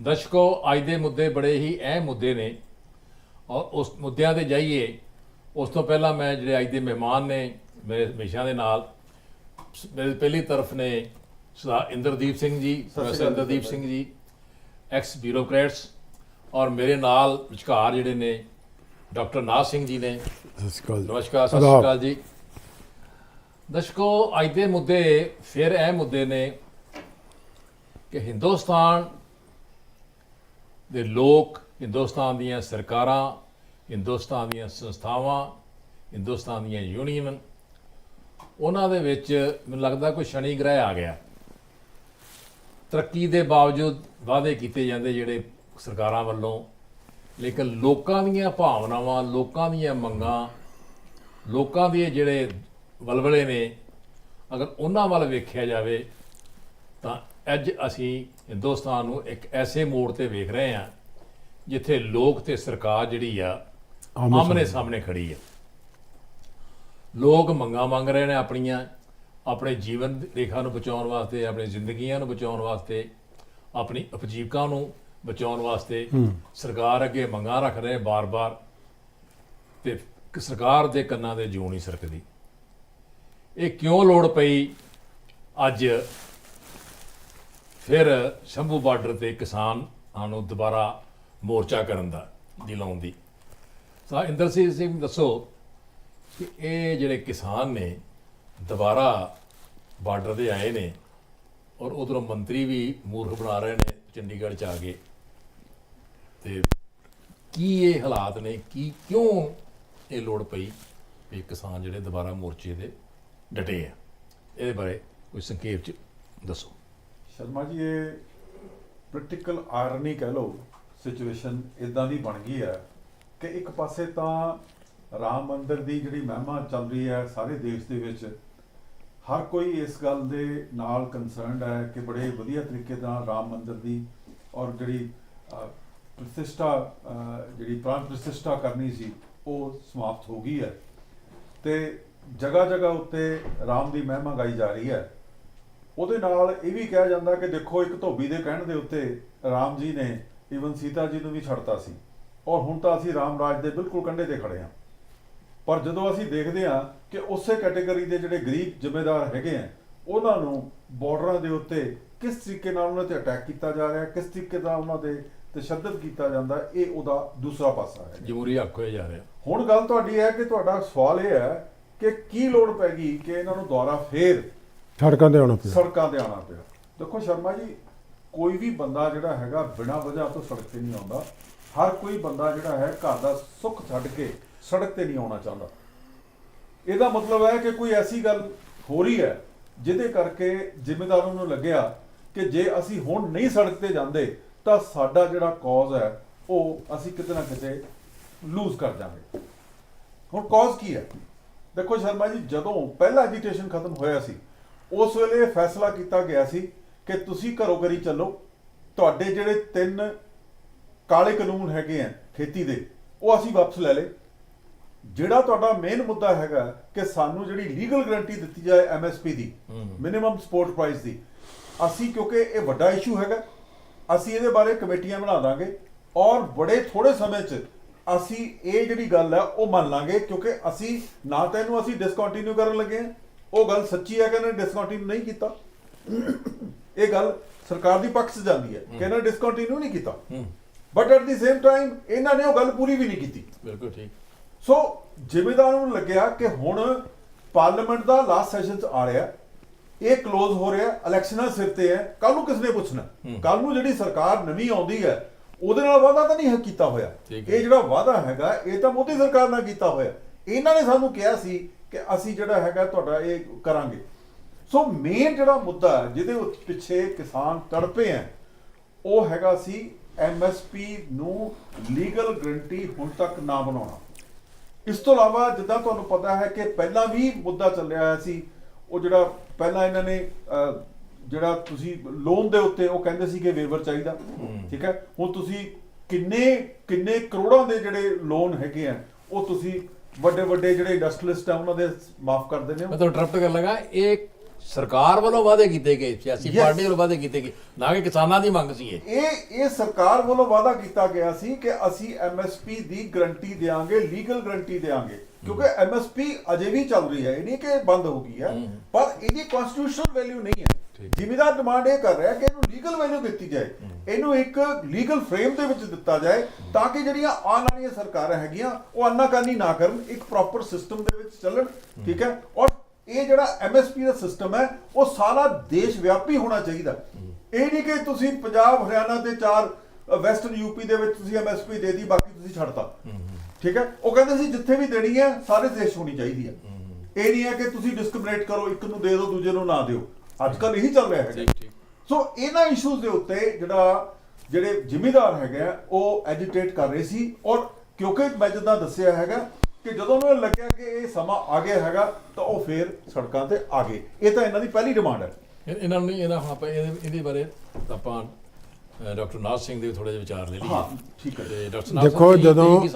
ਦਰਸ਼ਕੋ ਅੱਜ ਦੇ ਮੁੱਦੇ ਬੜੇ ਹੀ ਅਹਿਮ ਮੁੱਦੇ ਨੇ। ਔਰ ਉਸ ਮੁੱਦਿਆਂ ਤੇ ਜਾਈਏ ਉਸ ਤੋਂ ਪਹਿਲਾਂ ਮੈਂ ਜਿਹੜੇ ਅੱਜ ਦੇ ਮਹਿਮਾਨ ਨੇ ਮੇਰੇ ਹਮੇਸ਼ਾ ਦੇ ਨਾਲ ਮੇਰੇ ਪਹਿਲੀ ਤਰਫ ਨੇ ਸਰਦਾਰ ਇੰਦਰਦੀਪ Singh ji professor ਇੰਦਰਦੀਪ Singh ji X bureaucrats ਔਰ ਮੇਰੇ ਨਾਲ ਵਿਚਕਾਰ ਜਿਹੜੇ ਨੇ ਡਾਕਟਰ ਨਾਥ ਸਿੰਘ ਜੀ ਨੇ। ਸਤਿ ਸ਼੍ਰੀ ਅਕਾਲ ਜੀ। ਨਮਸਕਾਰ ਸਤਿ ਸ਼੍ਰੀ ਅਕਾਲ ਜੀ। ਦਰਸ਼ਕੋ ਅੱਜ ਦੇ ਮੁੱਦੇ ਫਿਰ ਇਹ ਮੁੱਦੇ ਨੇ ਕਿ ਹਿੰਦੁਸਤਾਨ ਦੇ ਲੋਕ ਹਿੰਦੁਸਤਾਨ ਦੀਆਂ ਸਰਕਾਰਾਂ, ਹਿੰਦੁਸਤਾਨ ਦੀਆਂ ਸੰਸਥਾਵਾਂ, ਹਿੰਦੁਸਤਾਨ ਦੀਆਂ ਯੂਨੀਅਨ, ਉਹਨਾਂ ਦੇ ਵਿੱਚ ਮੈਨੂੰ ਲੱਗਦਾ ਕੋਈ ਸ਼ਨੀ ਗ੍ਰਹਿ ਆ ਗਿਆ। ਤਰੱਕੀ ਦੇ ਬਾਵਜੂਦ ਵਾਅਦੇ ਕੀਤੇ ਜਾਂਦੇ ਜਿਹੜੇ ਸਰਕਾਰਾਂ ਵੱਲੋਂ, ਲੇਕਿਨ ਲੋਕਾਂ ਦੀਆਂ ਭਾਵਨਾਵਾਂ, ਲੋਕਾਂ ਦੀਆਂ ਮੰਗਾਂ, ਲੋਕਾਂ ਦੇ ਜਿਹੜੇ ਵਲਵਲੇ ਨੇ, ਅਗਰ ਉਹਨਾਂ ਵੱਲ ਵੇਖਿਆ ਜਾਵੇ ਤਾਂ ਅੱਜ ਅਸੀਂ ਹਿੰਦੁਸਤਾਨ ਨੂੰ ਇੱਕ ਐਸੇ ਮੋੜ ਤੇ ਵੇਖ ਰਹੇ ਹਾਂ ਜਿੱਥੇ ਲੋਕ ਤੇ ਸਰਕਾਰ ਜਿਹੜੀ ਆ ਆਮੋ ਆਮਨੇ ਸਾਹਮਣੇ ਖੜੀ ਆ। ਲੋਕ ਮੰਗਾਂ ਮੰਗ ਰਹੇ ਨੇ ਆਪਣੀਆਂ ਆਪਣੇ ਜੀਵਨ ਰੇਖਾ ਨੂੰ ਬਚਾਉਣ ਵਾਸਤੇ ਆਪਣੀ ਜ਼ਿੰਦਗੀਆਂ ਨੂੰ ਬਚਾਉਣ ਵਾਸਤੇ ਆਪਣੀ ਉਪਜੀਵਕਾ ਨੂੰ ਬਚਾਉਣ ਵਾਸਤੇ ਸਰਕਾਰ ਅੱਗੇ ਮੰਗਾਂ ਰੱਖ ਰਹੇ ਬਾਰ-ਬਾਰ ਤੇ ਸਰਕਾਰ ਦੇ ਕੰਨਾਂ ਦੇ ਜੂੰ ਨਹੀਂ ਸਰਕਦੀ। ਇਹ ਕਿਉਂ ਲੋੜ ਪਈ ਅੱਜ ਫਿਰ ਸ਼ੰਭੂ ਬਾਰਡਰ ਤੇ ਕਿਸਾਨ ਨੂੰ ਦੁਬਾਰਾ ਮੋਰਚਾ ਕਰਨ ਦਾ ਦਿਲਾਉਣ ਦੀ ਸਾ ਇੰਦਰ ਸਿੰਘ ਸਿੰਘ ਦੱਸੋ ਕਿ ਇਹ ਜਿਹੜੇ ਕਿਸਾਨ ਨੇ ਦੁਬਾਰਾ ਬਾਰਡਰ ਦੇ ਆਏ ਨੇ ਔਰ ਉਧਰੋਂ ਮੰਤਰੀ ਵੀ ਮੂਰਖ ਬਣਾ ਰਹੇ ਨੇ ਚੰਡੀਗੜ੍ਹ ਚ ਆ ਕੇ। ਤੇ ਕੀ ਇਹ ਹਾਲਾਤ ਨੇ? ਕੀ ਕਿਉਂ ਇਹ ਲੋੜ ਪਈ ਵੀ ਕਿਸਾਨ ਜਿਹੜੇ ਦੁਬਾਰਾ ਮੋਰਚੇ ਦੇ ਡਟੇ ਆ? ਇਹਦੇ ਬਾਰੇ ਕੋਈ ਸੰਖੇਪ ਚ ਦੱਸੋ। ਸ਼ਰਮਾ ਜੀ, ਇਹ ਪ੍ਰੈਕਟੀਕਲ ਆਇਰਨੀ ਕਹਿ ਲਓ ਸਿਚੁਏਸ਼ਨ ਇਦਾਂ ਦੀ ਬਣ ਗਈ ਹੈ ਕਿ ਇੱਕ ਪਾਸੇ ਤਾਂ ਰਾਮ ਮੰਦਿਰ ਦੀ ਜਿਹੜੀ ਮਹਿਮਾ ਚੱਲ ਰਹੀ ਹੈ ਸਾਰੇ ਦੇਸ਼ ਦੇ ਵਿੱਚ, ਹਰ ਕੋਈ ਇਸ ਗੱਲ ਦੇ ਨਾਲ ਕੰਸਰਨਡ ਹੈ ਕਿ ਬੜੇ ਵਧੀਆ ਤਰੀਕੇ ਨਾਲ ਰਾਮ ਮੰਦਿਰ ਦੀ ਔਰ ਜਿਹੜੀ ਪ੍ਰਤਿਸ਼ਠਾ ਜਿਹੜੀ ਪ੍ਰਾਣ ਪ੍ਰਤਿਸ਼ਠਾ ਕਰਨੀ ਸੀ, ਉਹ ਸਮਾਪਤ ਹੋ ਗਈ ਹੈ। ਤੇ ਜਗ੍ਹਾ ਜਗ੍ਹਾ ਉੱਤੇ ਰਾਮ ਦੀ ਮਹਿਮਾ ਗਾਈ ਜਾ ਰਹੀ ਹੈ। ਉਹਦੇ ਨਾਲ ਇਹ ਵੀ ਕਿਹਾ ਜਾਂਦਾ ਕਿ ਦੇਖੋ ਇੱਕ ਧੋਬੀ ਦੇ ਕਹਿਣ ਦੇ ਉੱਤੇ ਰਾਮ ਜੀ ਨੇ ਈਵਨ ਸੀਤਾ ਜੀ ਨੂੰ ਵੀ ਛੱਡਤਾ ਸੀ। ਔਰ ਹੁਣ ਤਾਂ ਅਸੀਂ ਰਾਮ ਰਾਜ ਦੇ ਬਿਲਕੁਲ ਕੰਢੇ ਤੇ ਖੜੇ ਹਾਂ। ਪਰ ਜਦੋਂ ਅਸੀਂ ਦੇਖਦੇ ਹਾਂ ਕਿ ਉਸੇ ਕੈਟਾਗਰੀ ਦੇ ਜਿਹੜੇ ਗਰੀਬ ਜ਼ਿੰਮੇਦਾਰ ਹੈਗੇ ਆ ਉਹਨਾਂ ਨੂੰ ਬਾਰਡਰਾਂ ਦੇ ਉੱਤੇ ਕਿਸ ਤਰੀਕੇ ਨਾਲ ਉਹਨਾਂ ਤੇ ਅਟੈਕ ਕੀਤਾ ਜਾ ਰਿਹਾ ਕਿਸ ਤਰੀਕੇ ਦਾ ਉਹਨਾਂ ਦੇ ਤਸ਼ੱਦਦ ਕੀਤਾ ਜਾਂਦਾ ਇਹ ਉਹਦਾ ਦੂਸਰਾ ਪਾਸਾ ਹੈ। ਜਮਹੂਰੀ ਹੱਕ ਹੋਏ ਜਾ ਰਿਹਾ। ਹੁਣ ਗੱਲ ਤੁਹਾਡੀ ਹੈ ਕਿ ਤੁਹਾਡਾ ਸਵਾਲ ਇਹ ਹੈ ਕਿ ਕੀ ਲੋੜ ਪੈ ਗਈ ਕਿ ਇਹਨਾਂ ਨੂੰ ਦੁਬਾਰਾ ਫੇਰ ਸੜਕਾਂ ਤੇ ਆਉਣਾ ਪਿਆ। ਸੜਕਾਂ ਤੇ ਆਉਣਾ ਪਿਆ। ਦੇਖੋ ਸ਼ਰਮਾ ਜੀ, ਕੋਈ ਵੀ ਬੰਦਾ ਜਿਹੜਾ ਹੈਗਾ ਬਿਨਾਂ ਵਜ੍ਹਾ ਤੋਂ ਸੜਕ ਤੇ ਨਹੀਂ ਆਉਂਦਾ। ਹਰ ਕੋਈ ਬੰਦਾ ਜਿਹੜਾ ਹੈ ਘਰ ਦਾ ਸੁੱਖ ਛੱਡ ਕੇ ਸੜਕ ਤੇ ਨਹੀਂ ਆਉਣਾ ਚਾਹੁੰਦਾ। ਇਹਦਾ ਮਤਲਬ ਹੈ ਕਿ ਕੋਈ ਐਸੀ ਗੱਲ ਹੋ ਰਹੀ ਹੈ ਜਿਹਦੇ ਕਰਕੇ ਜ਼ਿੰਮੇਦਾਰਾਂ ਨੂੰ ਲੱਗਿਆ ਕਿ ਜੇ ਅਸੀਂ ਹੁਣ ਨਹੀਂ ਸੜਕ ਤੇ ਜਾਂਦੇ, ਤਾਂ ਸਾਡਾ ਜਿਹੜਾ ਕੌਜ਼ ਹੈ, ਉਹ ਅਸੀਂ ਕਿਤੇ ਨਾ ਕਿਤੇ ਲੂਜ਼ ਕਰ ਜਾਵਾਂਗੇ। ਹੁਣ ਕੌਜ਼ ਕੀ ਹੈ? ਦੇਖੋ ਸ਼ਰਮਾ ਜੀ, ਜਦੋਂ ਪਹਿਲਾ ਐਜੀਟੇਸ਼ਨ ਖਤਮ ਹੋਇਆ ਸੀ ਉਸ ਵੇਲੇ ਫੈਸਲਾ ਕੀਤਾ ਗਿਆ ਸੀ ਕਿ ਤੁਸੀਂ ਘਰੋ ਘਰੀ ਚੱਲੋ। ਤੁਹਾਡੇ ਜਿਹੜੇ ਤਿੰਨ ਕਾਲੇ ਕਾਨੂੰਨ ਹੈਗੇ ਆ ਖੇਤੀ ਦੇ ਉਹ ਅਸੀਂ ਵਾਪਸ ਲੈ ਲਏ। ਜਿਹੜਾ ਤੁਹਾਡਾ ਮੇਨ ਮੁੱਦਾ ਹੈਗਾ ਕਿ ਸਾਨੂੰ ਜਿਹੜੀ ਲੀਗਲ ਗਾਰੰਟੀ ਦਿੱਤੀ ਜਾਏ ਐਮਐਸਪੀ ਦੀ ਮਿਨੀਮਮ ਸਪੋਰਟ ਪ੍ਰਾਈਸ ਦੀ ਅਸੀਂ ਕਿਉਂਕਿ ਇਹ ਵੱਡਾ ਇਸ਼ੂ ਹੈਗਾ ਅਸੀਂ ਇਹਦੇ ਬਾਰੇ ਕਮੇਟੀਆਂ ਬਣਾ ਦਾਂਗੇ ਔਰ ਬੜੇ ਥੋੜੇ ਸਮੇਂ 'ਚ ਅਸੀਂ ਇਹ ਜਿਹੜੀ ਗੱਲ ਹੈ ਉਹ ਮੰਨ ਲਾਂਗੇ ਕਿਉਂਕਿ ਅਸੀਂ ਨਾ ਤਾਂ ਇਹਨੂੰ ਅਸੀਂ ਡਿਸਕੰਟੀਨਿਊ ਕਰਨ ਲੱਗੇ ਹਾਂ ਉਹ ਗੱਲ ਸੱਚੀ ਹੈ ਕਿ ਇਹਨੇ ਡਿਸਕੰਟੀਨਿਊ ਨਹੀਂ ਕੀਤਾ? ਇਹ ਗੱਲ ਸਰਕਾਰ ਦੀ ਪੱਖ 'ਚ ਜਾਂਦੀ ਹੈ ਕਿ ਇਹਨਾਂ ਡਿਸਕੰਟੀਨਿਊ ਨਹੀਂ ਕੀਤਾ। But at the same time ਇਹਨਾਂ ਨੇ ਉਹ ਗੱਲ ਪੂਰੀ ਵੀ ਨਹੀਂ ਕੀਤੀ। ਬਿਲਕੁਲ ਠੀਕ। ਸੋ ਜ਼ਿੰਮੇਦਾਰਾਂ ਨੂੰ ਲੱਗਿਆ ਕਿ ਹੁਣ ਪਾਰਲੀਮੈਂਟ ਦਾ ਲਾਸਟ ਸੈਸ਼ਨ ਚ ਆ ਰਿਹਾ ਇਹ ক্লোਜ਼ ਹੋ ਰਿਹਾ ਇਲੈਕਸ਼ਨਾਂ ਸਿਰ ਤੇ ਹੈ। ਕੱਲ ਨੂੰ ਕਿਸ ਨੇ ਪੁੱਛਣਾ ਕੱਲ ਨੂੰ ਜਿਹੜੀ ਸਰਕਾਰ ਨਵੀਂ ਆਉਂਦੀ ਹੈ ਉਹਦੇ ਨਾਲ ਵਾਅਦਾ ਤਾਂ ਨਹੀਂ ਕੀਤਾ ਹੋਇਆ। ਇਹ ਜਿਹੜਾ ਵਾਅਦਾ ਹੈਗਾ ਇਹ ਤਾਂ ਮੋਦੀ ਸਰਕਾਰ ਨਾਲ ਕੀਤਾ ਹੋਇਆ। ਇਹਨਾਂ ਨੇ ਸਾਨੂੰ ਕਿਹਾ ਸੀ ਕਿ ਅਸੀਂ ਜਿਹੜਾ ਹੈਗਾ ਤੁਹਾਡਾ ਇਹ ਕਰਾਂਗੇ। ਸੋ ਮੇਨ ਜਿਹੜਾ ਮੁੱਦਾ ਹੈ, ਜਿਹਦੇ ਪਿੱਛੇ ਕਿਸਾਨ ਤੜਪੇ ਹੈ ਉਹ ਹੈਗਾ ਸੀ ਐਮਐਸਪੀ ਨੂੰ ਲੀਗਲ ਗਰੰਟੀ ਹੁਣ ਤੱਕ ਨਾ ਬਣਾਉਣਾ। ਇਸ ਤੋਂ ਇਲਾਵਾ ਜਿੱਦਾਂ ਤੁਹਾਨੂੰ ਪਤਾ ਹੈ ਕਿ ਪਹਿਲਾਂ ਵੀ ਮੁੱਦਾ ਚੱਲਿਆ ਹੋਇਆ ਸੀ ਉਹ ਜਿਹੜਾ ਪਹਿਲਾਂ ਇਹਨਾਂ ਨੇ ਜਿਹੜਾ ਤੁਸੀਂ ਲੋਨ ਦੇ ਉੱਤੇ ਉਹ ਕਹਿੰਦੇ ਸੀ ਕਿ ਵੇਵਰ ਚਾਹੀਦਾ। ਠੀਕ ਹੈ? ਹੁਣ ਤੁਸੀਂ ਕਿੰਨੇ ਕਿੰਨੇ ਕਰੋੜਾਂ ਦੇ ਜਿਹੜੇ ਲੋਨ ਹੈਗੇ ਆ ਉਹ ਤੁਸੀਂ ਵੱਡੇ ਵੱਡੇ ਜਿਹੜੇ ਇੰਡਸਟਰੀਲਿਸਟ ਆ ਉਹਨਾਂ ਦੇ ਮਾਫ ਕਰ ਦਿੰਦੇ ਹੋ। ਮੈਂ ਤੁਹਾਨੂੰ ਇੰਟਰਪਟ ਕਰਨ ਲੱਗਾ ਇਹ ਸਰਕਾਰ ਵੱਲੋਂ ਵਾਅਦੇ ਕੀਤੇ ਗਏ ਸਿਆਸੀ. ਪਾਰਟੀ ਵੱਲੋਂ ਵਾਅਦੇ ਕੀਤੇ ਗਏ ਨਾ ਕਿ ਕਿਸਾਨਾਂ ਦੀ ਮੰਗ ਸੀ ਇਹ। ਇਹ ਇਹ ਸਰਕਾਰ ਵੱਲੋਂ ਵਾਅਦਾ ਕੀਤਾ ਗਿਆ ਸੀ ਕਿ ਅਸੀਂ ਐਮਐਸਪੀ ਦੀ ਗਰੰਟੀ ਦੇਾਂਗੇ ਲੀਗਲ ਗਰੰਟੀ ਦੇਾਂਗੇ ਕਿਉਂਕਿ ਐਮਐਸਪੀ ਅਜੇ ਵੀ ਚੱਲ ਰਹੀ ਹੈ ਇਹ ਨਹੀਂ ਕਿ ਬੰਦ ਹੋ ਗਈ ਹੈ ਪਰ ਇਹਦੀ ਕਨਸਟੀਟਿਊਸ਼ਨਲ ਵੈਲਿਊ ਨਹੀਂ ਹੈ। ਜ਼ਿਮੀਦਾਰ ਡਿਮਾਂਡ ਇਹ ਕਰ ਰਿਹਾ ਕਿ ਇਹਨੂੰ ਲੀਗਲ ਵੈਲਿਊ ਦਿੱਤੀ ਜਾਏ। ਇਹਨੂੰ ਇੱਕ ਲੀਗਲ ਫਰੇਮ ਦੇ ਵਿੱਚ ਦਿੱਤਾ ਜਾਏ ਤਾਂ ਕਿ ਜਿਹੜੀਆਂ ਆਉਣ ਵਾਲੀਆਂ ਸਰਕਾਰਾਂ ਹੈਗੀਆਂ ਉਹ ਅੰਨਾਕਾਨੀ ਨਾ ਕਰਨ ਇੱਕ ਪ੍ਰੋਪਰ ਸਿਸਟਮ ਦੇ ਵਿੱਚ ਚੱਲਣ ਠੀਕ ਹੈ? ਔਰ ਇਹ ਜਿਹੜਾ ਐਮਐਸਪੀ ਦਾ ਸਿਸਟਮ ਹੈ ਉਹ ਸਾਰਾ ਦੇਸ਼ ਵਿਆਪੀ ਹੋਣਾ ਚਾਹੀਦਾ। ਇਹ ਨਹੀਂ ਕਿ ਤੁਸੀਂ ਪੰਜਾਬ ਹਰਿਆਣਾ ਤੇ ਚਾਰ ਵੈਸਟਰਨ ਯੂਪੀ ਦੇ ਵਿੱਚ ਤੁਸੀਂ ਐਮਐਸਪੀ ਦੇ ਦੀ ਬਾਕੀ ਤੁਸੀਂ ਛੱਡਤਾ। ਠੀਕ ਹੈ? ਉਹ ਕਹਿੰਦੇ ਸੀ ਜਿੱਥੇ ਵੀ ਦੇਣੀ ਹੈ ਸਾਰੇ ਦੇਸ਼ ਹੋਣੀ ਚਾਹੀਦੀ ਹੈ। ਇਹ ਨਹੀਂ ਹੈ ਕਿ ਤੁਸੀਂ ਡਿਸਕ੍ਰਿਮੀਨੇਟ ਕਰੋ ਇੱਕ ਨੂੰ ਦੇ ਦਿਓ ਦੂਜੇ ਨੂੰ ਨਾ ਦਿਓ। ਅੱਜ ਕੱਲ ਇਹੀ ਚੱਲ ਰਿਹਾ ਹੈ ਠੀਕ, ਠੀਕ। ਸੋ ਇਹਨਾਂ ਇਸ਼ੂਜ਼ ਦੇ ਉੱਤੇ ਜਿਹੜਾ ਜਿਹੜੇ ਜ਼ਿਮੀਦਾਰ ਹੈਗੇ ਆ ਉਹ ਐਜੀਟੇਟ ਕਰ ਰਹੇ ਸੀ ਔਰ ਕਿਉਂਕਿ ਮੈਂ ਜਿੱਦਾਂ ਦੱਸਿਆ ਹੈਗਾ ਕਿ ਜਦੋਂ ਉਹਨਾਂ ਨੂੰ ਲੱਗਿਆ ਕਿ ਇਹ ਸਮਾਂ ਆ ਗਿਆ ਹੈਗਾ ਤਾਂ ਉਹ ਫੇਰ ਸੜਕਾਂ ਤੇ ਆ ਗਏ। ਇਹ ਤਾਂ ਇਹਨਾਂ ਦੀ ਪਹਿਲੀ ਡਿਮਾਂਡ ਹੈ। ਇਹ- ਇਹਨਾਂ ਨੂੰ ਇਹਦਾ ਹੁਣ ਆਪਾਂ ਇਹਦੇ ਬਾਰੇ ਆਪਾਂ ਡਾਕਟਰ ਨਾਥ ਸਿੰਘ ਦੇ ਥੋੜੇ ਜਿਹੇ ਵਿਚਾਰ ਲੈ ਹਾਂ ਲਈਏ ਠੀਕ ਹੈ। ਡਾਕਟਰ ਨਾਥ ਦੇਖੋ ਜਦੋਂ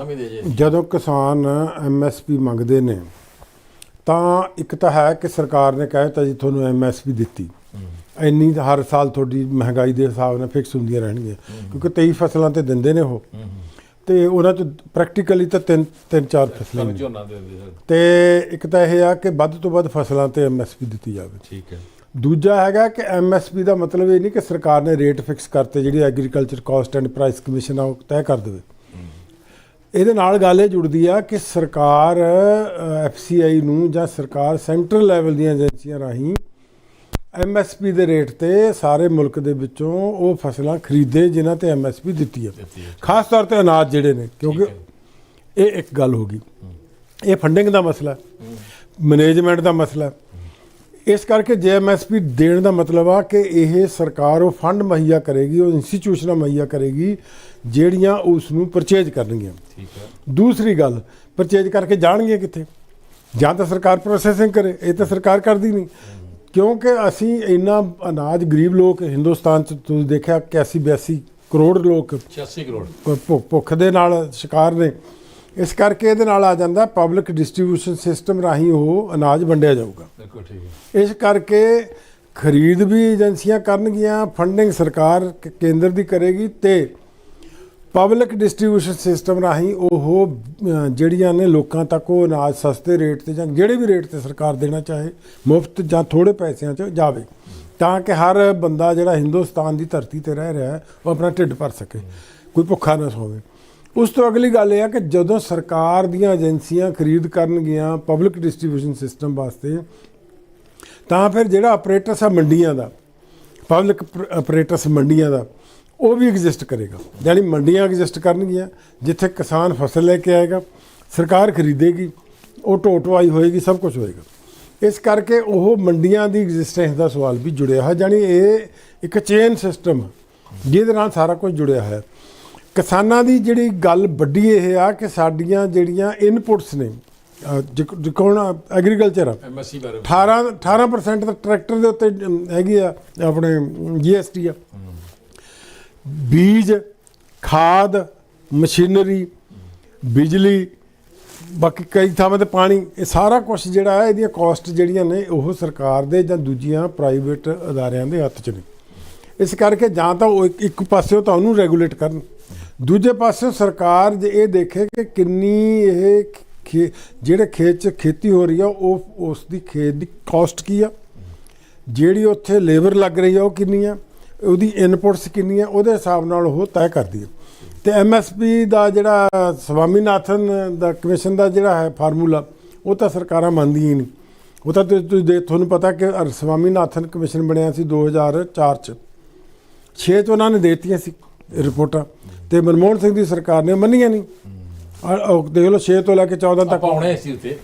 ਜਦੋਂ ਕਿਸਾਨ ਐਮਐਸਪੀ ਮੰਗਦੇ ਨੇ ਤਾਂ ਇੱਕ ਤਾਂ ਹੈ ਕਿ ਸਰਕਾਰ ਨੇ ਕਹਿਤਾ ਜੀ ਤੁਹਾਨੂੰ ਐਮਐਸਪੀ ਦਿੱਤੀ। ਇੰਨੀ ਹਰ ਸਾਲ ਤੁਹਾਡੀ ਮਹਿੰਗਾਈ ਦੇ ਹਿਸਾਬ ਨਾਲ ਫਿਕਸ ਹੁੰਦੀਆਂ ਰਹਿਣਗੀਆਂ। ਕਿਉਂਕਿ 23 ਫਸਲਾਂ ਤੇ ਦਿੰਦੇ ਨੇ ਉਹ। ਤੇ ਉਹਨਾਂ ਚ ਪ੍ਰੈਕਟੀਕਲੀ ਤਾਂ ਤਿੰਨ ਤਿੰਨ ਚਾਰ ਫਸਲਾਂ ਨੇ। ਦੇ ਤੇ ਇੱਕ ਤਾਂ ਇਹ ਆ ਕਿ ਵੱਧ ਤੋਂ ਵੱਧ ਫਸਲਾਂ ਤੇ ਐਮਐਸਪੀ ਦਿੱਤੀ ਜਾਵੇ। ਠੀਕ ਹੈ। ਦੂਜਾ ਹੈਗਾ ਕਿ ਐਮਐਸਪੀ ਦਾ ਮਤਲਬ ਇਹ ਨਹੀਂ ਕਿ ਸਰਕਾਰ ਨੇ ਰੇਟ ਫਿਕਸ ਕਰਤੇ ਜਿਹੜੀ agriculture cost and price commission ਆ ਉਹ ਤੈਅ ਕਰ ਦੇਵੇ। ਇਹਦੇ ਨਾਲ ਗੱਲ ਇਹ ਜੁੜਦੀ ਆ ਕਿ ਸਰਕਾਰ ਐਫਸੀਆਈ ਨੂੰ ਜਾਂ ਸਰਕਾਰ ਸੈਂਟਰਲ ਲੈਵਲ ਦੀਆਂ ਏਜੰਸੀਆਂ ਰਾਹੀਂ ਐਮਐਸਪੀ ਦੇ ਰੇਟ ਤੇ ਸਾਰੇ ਮੁਲਕ ਦੇ ਵਿੱਚੋਂ ਉਹ ਫਸਲਾਂ ਖਰੀਦੇ ਜਿਨ੍ਹਾਂ ਤੇ ਐਮਐਸਪੀ ਦਿੱਤੀ ਹੈ ਦਿੱਤੀ ਹੈ। ਖਾਸ ਤੌਰ ਤੇ ਅਨਾਜ ਜਿਹੜੇ ਨੇ ਕਿਉਂਕਿ। ਇਹ ਇੱਕ ਗੱਲ ਹੋ ਗਈ। ਇਹ ਫੰਡਿੰਗ ਦਾ ਮਸਲਾ ਮੈਨੇਜਮੈਂਟ ਦਾ ਮਸਲਾ ਇਸ ਕਰਕੇ ਜੀਐਮਐਸਪੀ ਦੇਣ ਦਾ ਮਤਲਬ ਆ ਕਿ ਇਹ ਸਰਕਾਰ ਉਹ ਫੰਡ ਮੁਹੱਈਆ ਕਰੇਗੀ ਉਹ ਇੰਸਟੀਚਿਊਸ਼ਨਾਂ ਮੁਹੱਈਆ ਕਰੇਗੀ ਜਿਹੜੀਆਂ ਉਸ ਨੂੰ ਪਰਚੇਜ ਕਰਨਗੀਆਂ। ਠੀਕ ਹੈ। ਦੂਸਰੀ ਗੱਲ ਪਰਚੇਜ ਕਰਕੇ ਜਾਣਗੀਆਂ ਕਿੱਥੇ? ਜਾਂ ਤਾਂ ਸਰਕਾਰ ਪ੍ਰੋਸੈਸਿੰਗ ਕਰੇ ਇਹ ਤਾਂ ਸਰਕਾਰ ਕਰਦੀ ਨਹੀਂ। ਕਿਉਂਕਿ ਅਸੀਂ ਇੰਨਾ ਅਨਾਜ ਗਰੀਬ ਲੋਕ ਹਿੰਦੁਸਤਾਨ ਚ ਤੁਸੀਂ ਦੇਖਿਆ 81 82 ਕਰੋੜ ਲੋਕ 86 ਕਰੋੜ। ਭੁੱਖ ਦੇ ਨਾਲ ਸ਼ਿਕਾਰ ਨੇ। ਇਸ ਕਰਕੇ ਇਹਦੇ ਨਾਲ ਆ ਜਾਂਦਾ ਪਬਲਿਕ ਡਿਸਟ੍ਰੀਬਿਊਸ਼ਨ ਸਿਸਟਮ ਰਾਹੀਂ ਉਹ ਅਨਾਜ ਵੰਡਿਆ ਜਾਊਗਾ। ਬਿਲਕੁਲ ਠੀਕ ਹੈ। ਇਸ ਕਰਕੇ ਖਰੀਦ ਵੀ ਏਜੰਸੀਆਂ ਕਰਨਗੀਆਂ ਫੰਡਿੰਗ ਸਰਕਾਰ ਕੇਂਦਰ ਦੀ ਕਰੇਗੀ ਤੇ ਪਬਲਿਕ ਡਿਸਟ੍ਰੀਬਿਊਸ਼ਨ ਸਿਸਟਮ ਰਾਹੀਂ ਉਹ ਜਿਹੜੀਆਂ ਨੇ ਲੋਕਾਂ ਤੱਕ ਉਹ ਅਨਾਜ ਸਸਤੇ ਰੇਟ ਤੇ ਜਾਂ ਜਿਹੜੇ ਵੀ ਰੇਟ ਤੇ ਸਰਕਾਰ ਦੇਣਾ ਚਾਹੇ ਮੁਫਤ ਜਾਂ ਥੋੜੇ ਪੈਸਿਆਂ 'ਚ ਜਾਵੇ ਤਾਂ ਕਿ ਹਰ ਬੰਦਾ ਜਿਹੜਾ ਹਿੰਦੁਸਤਾਨ ਦੀ ਧਰਤੀ ਤੇ ਰਹਿ ਰਿਹਾ ਉਹ ਆਪਣਾ ਢਿੱਡ ਭਰ ਸਕੇ ਕੋਈ ਭੁੱਖਾ ਨਾ ਸੋਵੇ। ਉਸ ਤੋਂ ਅਗਲੀ ਗੱਲ ਇਹ ਆ ਕਿ ਜਦੋਂ ਸਰਕਾਰ ਦੀਆਂ ਏਜੰਸੀਆਂ ਖਰੀਦ ਕਰਨਗੀਆਂ ਪਬਲਿਕ ਡਿਸਟ੍ਰੀਬਿਊਸ਼ਨ ਸਿਸਟਮ ਵਾਸਤੇ, ਤਾਂ ਫਿਰ ਜਿਹੜਾ ਆਪਰੇਟਰਸ ਆ ਮੰਡੀਆਂ ਦਾ ਪਬਲਿਕ ਆਪਰੇਟਰਸ ਮੰਡੀਆਂ ਦਾ, ਉਹ ਵੀ ਐਗਜ਼ਿਸਟ ਕਰੇਗਾ। ਯਾਨੀ ਮੰਡੀਆਂ ਐਗਜ਼ਿਸਟ ਕਰਨਗੀਆਂ, ਜਿੱਥੇ ਕਿਸਾਨ ਫਸਲ ਲੈ ਕੇ ਆਏਗਾ, ਸਰਕਾਰ ਖਰੀਦੇਗੀ, ਉਹ ਢੋਟਵਾਈ ਹੋਏਗੀ, ਸਭ ਕੁਝ ਹੋਏਗਾ। ਇਸ ਕਰਕੇ ਉਹ ਮੰਡੀਆਂ ਦੀ ਐਗਜ਼ਿਸਟੈਂਸ ਦਾ ਸਵਾਲ ਵੀ ਜੁੜਿਆ ਹੈ ਯਾਨੀ ਇਹ ਇੱਕ ਚੇਨ ਸਿਸਟਮ ਜਿਹਦੇ ਨਾਲ ਸਾਰਾ ਕੁਝ ਜੁੜਿਆ ਹੈ ਕਿਸਾਨਾਂ ਦੀ ਜਿਹੜੀ ਗੱਲ ਵੱਡੀ ਇਹ ਆ ਕਿ ਸਾਡੀਆਂ ਜਿਹੜੀਆਂ ਇਨਪੁਟਸ ਨੇ ਜਿਕੋਣ ਐਗਰੀਕਲਚਰ ਆ ਐਮਐਸਸੀ ਬਾਰੇ 18 18% ਦਾ ਟਰੈਕਟਰ ਦੇ ਉੱਤੇ ਹੈਗੀ ਆ ਆਪਣੇ ਜੀਐਸਟੀ ਆ। ਬੀਜ ਖਾਦ ਮਸ਼ੀਨਰੀ ਬਿਜਲੀ ਬਾਕੀ ਕਈ ਥਾਵਾਂ ਤੇ ਪਾਣੀ ਇਹ ਸਾਰਾ ਕੁਝ ਜਿਹੜਾ ਹੈ ਇਹਦੀਆਂ ਕਾਸਟ ਜਿਹੜੀਆਂ ਨੇ ਉਹ ਸਰਕਾਰ ਦੇ ਜਾਂ ਦੂਜੀਆਂ ਪ੍ਰਾਈਵੇਟ ਅਦਾਰਿਆਂ ਦੇ ਹੱਥ 'ਚ ਨੇ। ਇਸ ਕਰਕੇ ਜਾਂ ਤਾਂ ਉਹ ਇੱਕ- ਪਾਸਿਓਂ ਤਾਂ ਉਹਨੂੰ ਰੈਗੂਲੇਟ ਕਰਨ। ਦੂਜੇ ਪਾਸੇ ਸਰਕਾਰ ਜੇ ਇਹ ਦੇਖੇ ਕਿ ਕਿੰਨੀ ਇਹ ਖੇ- ਜਿਹੜੇ ਖੇਤ 'ਚ ਖੇਤੀ ਹੋ ਰਹੀ ਆ, ਉਹ ਉਸ ਦੀ ਖੇਤ ਦੀ ਕਾਸਟ ਕੀ ਆ? ਜਿਹੜੀ ਉੱਥੇ ਲੇਬਰ ਲੱਗ ਰਹੀ ਆ, ਉਹ ਕਿੰਨੀ ਆ? ਉਹਦੀ ਇਨਪੁਟਸ ਕਿੰਨੀ ਆ? ਉਹਦੇ ਹਿਸਾਬ ਨਾਲ ਉਹ ਤੈਅ ਕਰਦੀ ਹੈ ਤੇ ਐਮਐਸਪੀ ਦਾ ਜਿਹੜਾ ਸਵਾਮੀਨਾਥਨ ਦਾ ਕਮਿਸ਼ਨ ਦਾ ਜਿਹੜਾ ਹੈ ਫਾਰਮੂਲਾ ਉਹ ਤਾਂ ਸਰਕਾਰਾਂ ਮੰਨਦੀਆਂ ਹੀ ਨਹੀਂ। ਉਹ ਤਾਂ ਤੁਸੀਂ ਦੇ ਤੁਹਾਨੂੰ ਪਤਾ ਕਿ ਸਵਾਮੀਨਾਥਨ ਕਮਿਸ਼ਨ ਬਣਿਆ ਸੀ 2004 ਚ। 6 ਚ ਉਹਨਾਂ ਨੇ ਦੇਤੀਆਂ ਸੀ। ਰਿਪੋਰਟਾਂ। ਤੇ ਮਨਮੋਹਨ ਸਿੰਘ ਦੀ ਸਰਕਾਰ ਨੇ ਮੰਨੀਆਂ ਨਹੀਂ। ਉਹ ਦੇਖ ਲਓ 6 ਤੋਂ ਲੈ ਕੇ 14 ਤੱਕ ਆਪਾਂ ਆਉਣੇ ਸੀ ਉੱਤੇ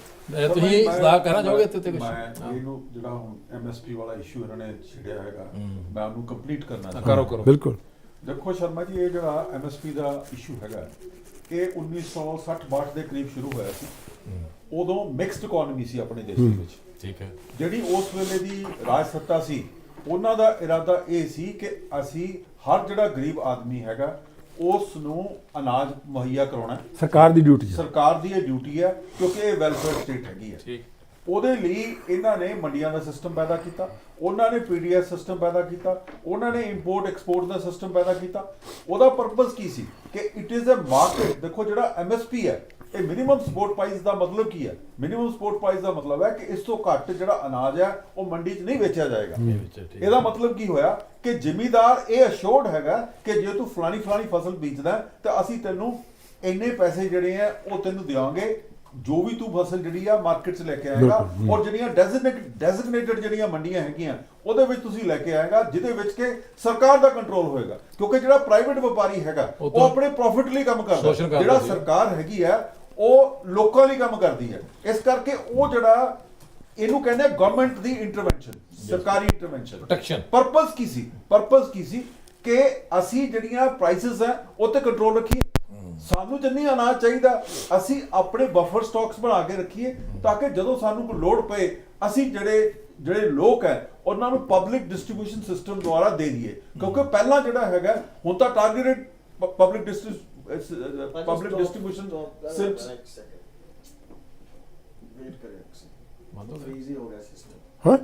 ਤੁਸੀਂ ਸਲਾਹ ਕਰਨਾ ਚਾਹੋਗੇ ਇੱਥੇ ਤੇ ਕੁਝ ਮੈਂ ਇਹਨੂੰ ਜਿਹੜਾ ਹੁਣ ਐਮਐਸਪੀ ਵਾਲਾ ਇਸ਼ੂ ਇਹਨਾਂ ਨੇ ਛਿੜਿਆ ਹੈਗਾ ਮੈਂ ਉਹਨੂੰ ਕੰਪਲੀਟ ਕਰਨਾ ਚਾਹੁੰਦਾ। ਕਰੋ ਕਰੋ। ਬਿਲਕੁਲ। ਦੇਖੋ ਸ਼ਰਮਾ ਜੀ ਇਹ ਜਿਹੜਾ ਐਮਐਸਪੀ ਦਾ ਇਸ਼ੂ ਹੈਗਾ ਇਹ 1960-62 ਦੇ ਕਰੀਬ ਸ਼ੁਰੂ ਹੋਇਆ ਸੀ। ਉਦੋਂ ਮਿਕਸਡ ਇਕਨੋਮੀ ਸੀ ਆਪਣੇ ਦੇਸ਼ ਦੇ ਵਿੱਚ। ਠੀਕ ਹੈ। ਜਿਹੜੀ ਉਸ ਵੇਲੇ ਦੀ ਰਾਜ ਸੱਤਾ ਸੀ ਉਹਨਾਂ ਦਾ ਇਰਾਦਾ ਇਹ ਸੀ ਕਿ ਅਸੀਂ ਹਰ ਜਿਹੜਾ ਗਰੀਬ ਆਦਮੀ ਹੈਗਾ ਉਸ ਨੂੰ ਅਨਾਜ ਮੁਹੱਈਆ ਕਰਾਉਣਾ। ਸਰਕਾਰ ਦੀ ਡਿਊਟੀ ਹੈ। ਸਰਕਾਰ ਦੀ ਇਹ ਡਿਊਟੀ ਹੈ ਕਿਉਂਕਿ ਇਹ ਵੈਲਫੇਅਰ ਸਟੇਟ ਹੈਗੀ ਹੈ। ਠੀਕ। ਉਹਦੇ ਲਈ ਇਹਨਾਂ ਨੇ ਮੰਡੀਆਂ ਦਾ ਸਿਸਟਮ ਪੈਦਾ ਕੀਤਾ ਉਹਨਾਂ ਨੇ ਪੀਡੀਐਸ ਸਿਸਟਮ ਪੈਦਾ ਕੀਤਾ ਉਹਨਾਂ ਨੇ ਇੰਪੋਰਟ ਐਕਸਪੋਰਟ ਦਾ ਸਿਸਟਮ ਪੈਦਾ ਕੀਤਾ। ਉਹਦਾ ਪਰਪਸ ਕੀ ਸੀ? ਕਿ ਇਟ ਇਜ਼ ਅ ਮਾਰਕੀਟ ਦੇਖੋ ਜਿਹੜਾ ਐਮਐਸਪੀ ਹੈ ਇਹ ਮਿਨੀਮਮ ਸਪੋਰਟ ਪ੍ਰਾਈਸ ਦਾ ਮਤਲਬ ਕੀ ਹੈ ਮਿਨੀਮਮ ਸਪੋਰਟ ਪ੍ਰਾਈਸ ਦਾ ਮਤਲਬ ਹੈ ਕਿ ਇਸ ਤੋਂ ਘੱਟ ਜਿਹੜਾ ਅਨਾਜ ਹੈ ਉਹ ਮੰਡੀ 'ਚ ਨਹੀਂ ਵੇਚਿਆ ਜਾਏਗਾ। ਇਹਦਾ ਮਤਲਬ ਕੀ ਹੋਇਆ ਕਿ ਜ਼ਿਮੀਦਾਰ ਇਹ ਅਸ਼ੋਰਡ ਹੈਗਾ ਕਿ ਜੇ ਤੂੰ ਫਲਾਣੀ ਫਲਾਣੀ ਫਸਲ ਬੀਜਦਾ ਤਾਂ ਅਸੀਂ ਤੈਨੂੰ ਇੰਨੇ ਪੈਸੇ ਜਿਹੜੇ ਆ ਉਹ ਤੈਨੂੰ ਦਿਆਂਗੇ ਜੋ ਵੀ ਤੂੰ ਫਸਲ ਜਿਹੜੀ ਆ ਮਾਰਕੀਟ 'ਚ ਲੈ ਕੇ ਆਏਗਾ ਔਰ ਜਿਹੜੀਆਂ ਡੈਜ਼ਿਗਨੇਟਡ ਡੈਜ਼ਿਗਨੇਟਡ ਜਿਹੜੀਆਂ ਮੰਡੀਆਂ ਹੈਗੀਆਂ ਉਹਦੇ ਵਿੱਚ ਤੁਸੀਂ ਲੈ ਕੇ ਆਏਗਾ ਜਿਹਦੇ ਵਿੱਚ ਕਿ ਸਰਕਾਰ ਦਾ ਕੰਟਰੋਲ ਹੋਏਗਾ। ਕਿਉਂਕਿ ਜਿਹੜਾ ਪ੍ਰਾਈਵੇਟ ਵਪਾਰੀ ਹੈਗਾ ਉਹ ਆਪਣੇ ਪ੍ਰੋਫਿਟ ਲਈ ਕੰਮ ਕਰਦਾ ਜਿਹੜਾ। ਸਰਕਾਰ ਹੈਗੀ ਆ ਉਹ ਲੋਕਾਂ ਲਈ ਕੰਮ ਕਰਦੀ ਹੈ। ਇਸ ਕਰਕੇ ਉਹ ਜਿਹੜਾ ਇਹਨੂੰ ਕਹਿੰਦੇ ਆ ਗਵਰਨਮੈਂਟ ਦੀ ਇੰਟਰਵੈਂਸ਼ਨ ਸਰਕਾਰੀ ਇੰਟਰਵੈਂਸ਼ਨ Protection. ਪਰਪਸ ਕੀ ਸੀ? ਪਰਪਸ ਕੀ ਸੀ? ਕਿ ਅਸੀਂ ਜਿਹੜੀਆਂ ਪ੍ਰਾਈਸਸ ਹੈ ਉਹ ਤੇ ਕੰਟਰੋਲ ਰੱਖੀਏ। ਸਾਨੂੰ ਜਿੰਨੀ ਅਨਾਜ ਚਾਹੀਦਾ ਅਸੀਂ ਆਪਣੇ ਬਫਰ ਸਟਾਕਸ ਬਣਾ ਕੇ ਰੱਖੀਏ ਤਾਂ ਕਿ ਜਦੋਂ ਸਾਨੂੰ ਕੋਈ ਲੋੜ ਪਏ ਅਸੀਂ ਜਿਹੜੇ ਜਿਹੜੇ ਲੋਕ ਹੈ ਉਹਨਾਂ ਨੂੰ ਪਬਲਿਕ ਡਿਸਟ੍ਰੀਬਿਊਸ਼ਨ ਸਿਸਟਮ ਦੁਆਰਾ ਦੇ ਦਈਏ। ਕਿਉਂਕਿ ਪਹਿਲਾਂ ਜਿਹੜਾ ਹੈਗਾ ਹੁਣ ਤਾਂ targeted public distribution public distribution ਸਿਰਫ ਵੇਟ ਕਰੇ ਮਤਲਬ ਇਜ਼ੀ ਹੋ ਗਿਆ। ਸਿਸਟਮ ਹਾਂ